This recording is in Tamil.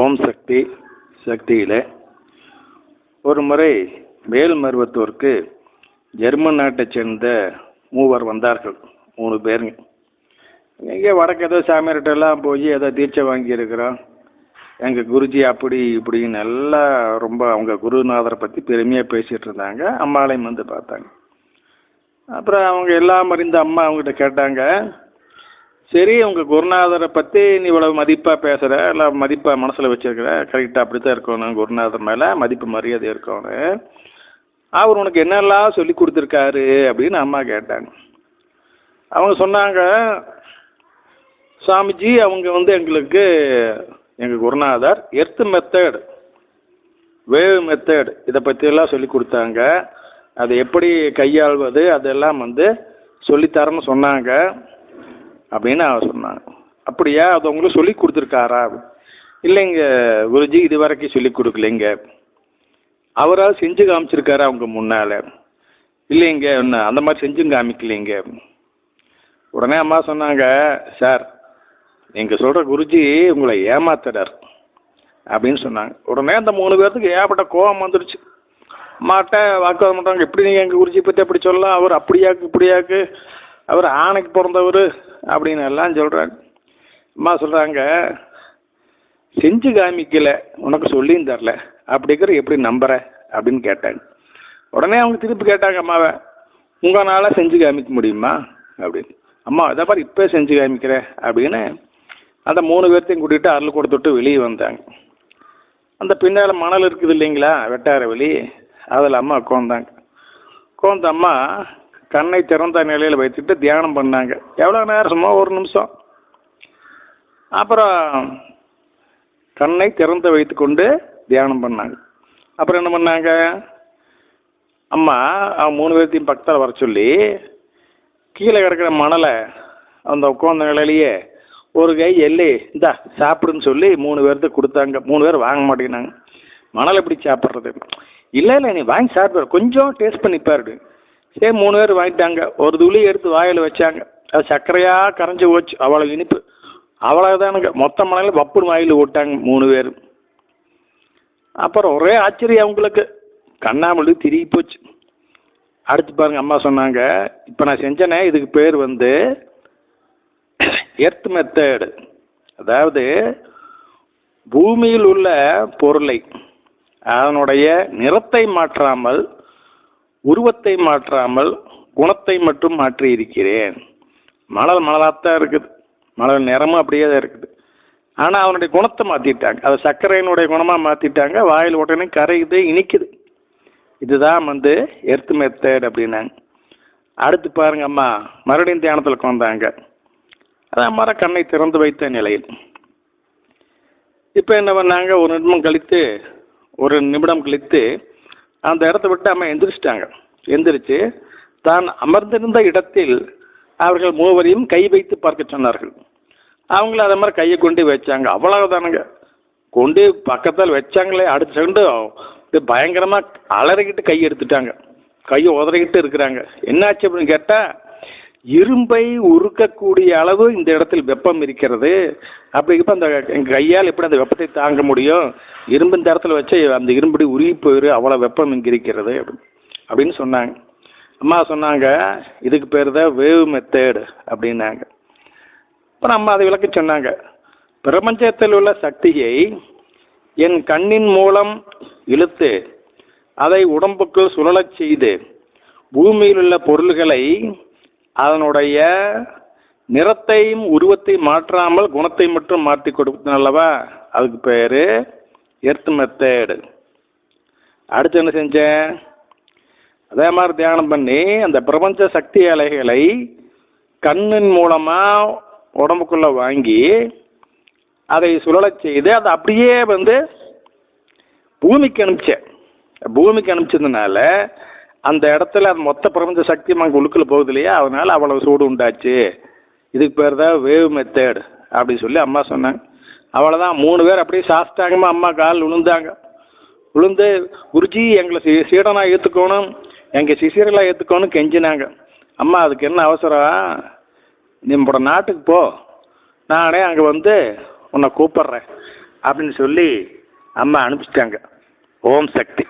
ஓம் சக்தி சக்தியில். ஒரு முறை வேல்மருவத்தூருக்கு ஜெர்மன் நாட்டைச் சேர்ந்த மூவர் வந்தார்கள் மூணு பேருங்க இங்கே வடக்கு ஏதோ சாமியார்கிட்டலாம் போய் ஏதோ தீட்சை வாங்கியிருக்கிறோம். எங்கள் குருஜி அப்படி இப்படின்னு எல்லாம் ரொம்ப அவங்க குருநாதரை பற்றி பெருமையாக பேசிகிட்டு இருந்தாங்க. அம்மாளையும் வந்து பார்த்தாங்க. அப்புறம் அவங்க எல்லாம் அறிந்த அம்மா அவங்ககிட்ட கேட்டாங்க சரி உங்க குருநாதரை பத்தி நீ இவ்வளவு மதிப்பா பேசுற இல்ல மதிப்பா மனசுல வச்சிருக்கிற கரெக்டா அப்படித்தான் இருக்கணும். குருநாதர் மேல மதிப்பு மரியாதை இருக்கணும். அவர் உனக்கு என்னெல்லாம் சொல்லி கொடுத்துருக்காரு அப்படின்னு அம்மா கேட்டாங்க. அவங்க சொன்னாங்க சாமிஜி அவங்க வந்து எங்களுக்கு எங்க குருநாதர் எர்த் மெத்தட் வேவ் மெத்தட் இதை பற்றியெல்லாம் சொல்லி கொடுத்தாங்க. அதை எப்படி கையாள்வது அதெல்லாம் வந்து சொல்லித்தரேன்னு சொன்னாங்க. அப்படின்னு அவ சொன்னாங்க. அப்படியா? அது உங்களுக்கு சொல்லி கொடுத்துருக்காரா? இல்லைங்க குருஜி இது வரைக்கும் சொல்லி கொடுக்கலைங்க. அவரால் செஞ்சு காமிச்சிருக்காரு அவங்க முன்னால? இல்லைங்க ஒன்று அந்த மாதிரி செஞ்சும் காமிக்கலைங்க. உடனே அம்மா சொன்னாங்க சார் நீங்கள் சொல்கிற குருஜி உங்களை ஏமாத்துறார் அப்படின்னு சொன்னாங்க. உடனே அந்த மூணு பேர்த்துக்கு ஏகப்பட்ட கோபம் வந்துடுச்சு அம்மாட்ட வாக்குவாதம் பண்றாங்க. எப்படி நீங்கள் எங்கள் குருஜி பற்றி அப்படி சொல்லலாம்? அவர் அப்படியாக்கு இப்படியாக்கு? அவர் ஆணைக்கு பிறந்தவர். அப்படின்னு எல்லாம் சொல்கிறாங்க அம்மா சொல்கிறாங்க செஞ்சு காமிக்கல உனக்கு சொல்லியும் தரல. அப்படிங்கிற எப்படி நம்புற? அப்படின்னு கேட்டாங்க. உடனே அவங்க திருப்பி கேட்டாங்க அம்மாவை உங்களால் செஞ்சு காமிக்க முடியுமா? அப்படின்னு. அம்மா இதை பாரு இப்போ செஞ்சு காமிக்கிற. அப்படின்னு அந்த மூணு பேர்த்தையும் கூட்டிகிட்டு அருள் கொடுத்துட்டு வெளியே வந்தாங்க. அந்த பின்னால மணல் இருக்குது இல்லைங்களா வெட்டார வெளி அதில் அம்மா உட்காந்தாங்க உட்காந்த அம்மா கண்ணை திறந்த நிலையில் வைத்துட்டு தியானம் பண்ணாங்க. எவ்வளோ நேரம்? சும்மா ஒரு நிமிஷம். அப்புறம் கண்ணை திறந்து வைத்துக்கொண்டு தியானம் பண்ணாங்க. அப்புறம் என்ன பண்ணாங்க? அம்மா அவன் மூணு பேர்த்தையும் பக்கத்தில் வர சொல்லி கீழே கிடக்கிற மணலை அந்த உட்காந்த நிலையிலேயே ஒரு கை எல்லி இந்தா சாப்பிடுன்னு சொல்லி மூணு பேர்த்துக்கு கொடுத்தாங்க. மூணு பேர் வாங்க மாட்டேங்கிறாங்க. மணல் எப்படி சாப்பிட்றது. இல்லை இல்லை நீ வாங்கி சாப்பிட்ற கொஞ்சம் டேஸ்ட் பண்ணி சரி மூணு பேர் வாங்கிட்டாங்க. ஒரு துளி எடுத்து வாயில் வச்சாங்க. அது சர்க்கரையாக கரைஞ்சி போச்சு. அவ்வளோ இனிப்பு. அவ்வளோதானுங்க மொத்த மலையில் வப்புன்னு வாயில் ஓட்டாங்க மூணு பேர். அப்புறம் ஒரே ஆச்சரியம் அவங்களுக்கு. கண்ணாமலி திரும்பி போச்சு. அடுத்து பாருங்க அம்மா சொன்னாங்க இப்போ நான் செஞ்சேனே இதுக்கு பேர் வந்து எர்த் மெத்தேடு. அதாவது பூமியில் உள்ள பொருளை அதனுடைய நிறத்தை மாற்றாமல் உருவத்தை மாற்றாமல் குணத்தை மட்டும் மாற்றி இருக்கிறேன் மலர் மலராத்தான் இருக்குது. மலர் நிறமும் அப்படியே தான் இருக்குது. ஆனால் அவனுடைய குணத்தை மாற்றிட்டாங்க அதை சர்க்கரையினுடைய குணமாக மாற்றிட்டாங்க வாயில் உடனே கரையுது இனிக்குது. இதுதான் வந்து எர்த் மெத்தட் அப்படின்னாங்க. அடுத்து பாருங்க அம்மா மறுபடியும் தியானத்தில் கொண்டாங்க அதான் மர கண்ணை திறந்து வைத்த நிலையில். இப்போ என்ன பண்ணாங்க? ஒரு நிமிடம் கழித்து ஒரு நிமிடம் கழித்து அந்த இடத்த விட்டு அம்மா எந்திரிச்சிட்டாங்க. எந்திரிச்சு தான் அமர்ந்திருந்த இடத்தில் அவர்கள் மூவரையும் கை வைத்து பார்க்க சொன்னார்கள். அவங்கள அதே மாதிரி கையை கொண்டு வச்சாங்க. அவ்வளவுதானுங்க. கொண்டு பக்கத்தில் வச்சாங்களே அடுத்த செகண்டு பயங்கரமா அலறிக்கிட்டு கை எடுத்துட்டாங்க. கையை உதறிக்கிட்டு இருக்கிறாங்க. என்னாச்சு அப்படின்னு கேட்டா இரும்பை உருக்கக்கூடிய அளவு இந்த இடத்தில் வெப்பம் இருக்கிறது. அப்படிங்கிறப்ப அந்த கையால் எப்படி அந்த வெப்பத்தை தாங்க முடியும்? இரும்பு இந்த இடத்துல வச்சு அந்த இரும்புடி உருகி போயிரு அவ்வளவு வெப்பம் இங்க இருக்கிறது அப்படின்னு சொன்னாங்க. அம்மா சொன்னாங்க இதுக்கு பேர் தான் வேவ் மெத்தேடு அப்படின்னாங்க. அப்புறம் அம்மா அதை விளக்க சொன்னாங்க பிரபஞ்சத்தில் உள்ள சக்தியை என் கண்ணின் மூலம் இழுத்து அதை உடம்புக்குள் சுழலச் செய்து பூமியில் உள்ள பொருள்களை அதனுடைய நிறத்தையும் உருவத்தை மாற்றாமல் குணத்தை மட்டும் மாற்றி கொடுத்தேன் அல்லவா அதுக்கு பேர் எர்த் மெத்தேடு அடுத்து என்ன செஞ்சேன்? அதே மாதிரி தியானம் பண்ணி அந்த பிரபஞ்ச சக்தி அலைகளை கண்ணின் மூலமாக உடம்புக்குள்ளே வாங்கி அதை சுழலச் செய்து அதை அப்படியே வந்து பூமிக்கு அனுப்பிச்சேன். பூமிக்கு அனுப்பிச்சதுனால அந்த இடத்துல அந்த மொத்த பிரபஞ்ச சக்தி அங்கே உழுக்குல போகுது இல்லையா? அதனால அவ்வளவு சூடு உண்டாச்சு. இதுக்கு பேர் தான் வேவ் மெத்தேடு அப்படின்னு சொல்லி அம்மா சொன்னாங்க. அவ்வளவுதான். மூணு பேர் அப்படியே சாஸ்தாங்கமா அம்மா கால் விழுந்தாங்க விழுந்து குருஜி எங்களை சீ- சீடனா ஏற்றுக்கணும் எங்கள் சிசியர்களா ஏற்றுக்கணும் கெஞ்சினாங்க. அம்மா அதுக்கு என்ன அவசரம்? நம்மளோட நாட்டுக்கு போ. நானே அங்கே வந்து உன்னை கூப்பிடுறேன் அப்படின்னு சொல்லி அம்மா அனுப்பிச்சிட்டாங்க. ஓம் சக்தி.